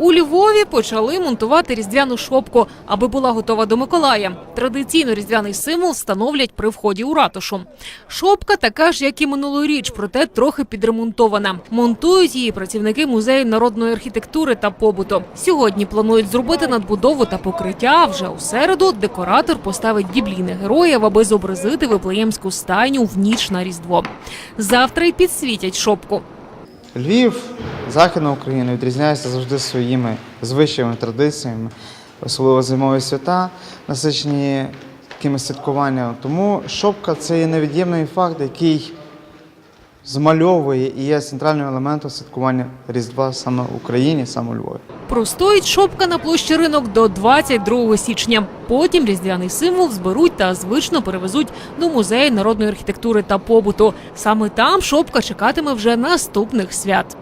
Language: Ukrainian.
У Львові почали монтувати різдвяну шопку, аби була готова до Миколая. Традиційно різдвяний символ встановлять при вході у ратушу. Шопка така ж, як і минулоріч, проте трохи підремонтована. Монтують її працівники музею народної архітектури та побуту. Сьогодні планують зробити надбудову та покриття. а Вже у середу декоратор поставить біблійних героїв, аби зобразити виплеємську стайню в ніч на різдво. Завтра й підсвітять шопку. Львів, Західна Україна відрізняється завжди своїми звичаями, традиціями, особливо зимові свята, насичені такими святкуваннями. Тому шопка це є невід'ємний факт, який змальовує і є центральним елементом святкування Різдва саме в Україні, саме у Львові. Простоїть шопка на площі ринок до 22 січня. Потім різдвяний символ зберуть та звично перевезуть до музею народної архітектури та побуту. Саме там шопка чекатиме вже наступних свят.